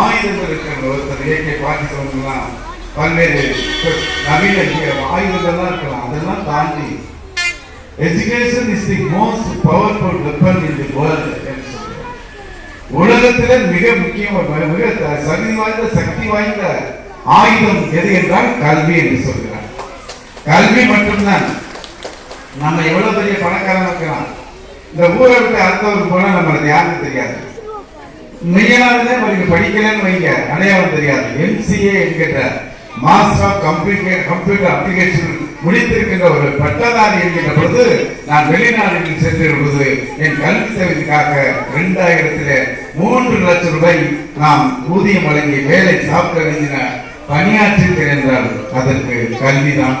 ஆயுதங்கள் இருக்கிற ஒருத்தர் ஏகே பாகிஸ்தான் பல்வேறு நவீன ஆயுதங்கள்லாம் இருக்கலாம். அதெல்லாம் தாண்டி education is the most powerful weapon in the world உலகத்திலே மிக முக்கியம் மிக சக்தி வாய்ந்த சக்தி வாய்ந்த ஆயுதம் எது என்றால் கல்வி என்று சொல்கிறார் கல்வி மட்டும்தான். நம்ம எவ்வளவு பெரிய பணக்காரன் இருக்கலாம். இந்த ஊரை விட்டு அடுத்தவருக்கு போனா நம்மளுக்கு யாருக்கும் தெரியாது. மெய்யானதே நீங்க படிக்கலன்னு வைங்க. அடையாளம் தெரியாது. எம்சிஏ என்கின்ற master of computer computer application முடித்திருக்கின்ற ஒரு பட்டதாரி என்கின்ற பொழுது நான் வெளிநாடுகளில் சென்றிருப்பது என் கல்வி தேவைக்காக இரண்டாயிரத்திலே மூன்று லட்சம் ரூபாய் நாம் ஊதியம் வழங்கி வேலை சாப்பிட்டு பணியாற்றிருக்கிறேன் என்றால் அதற்கு கல்விதான்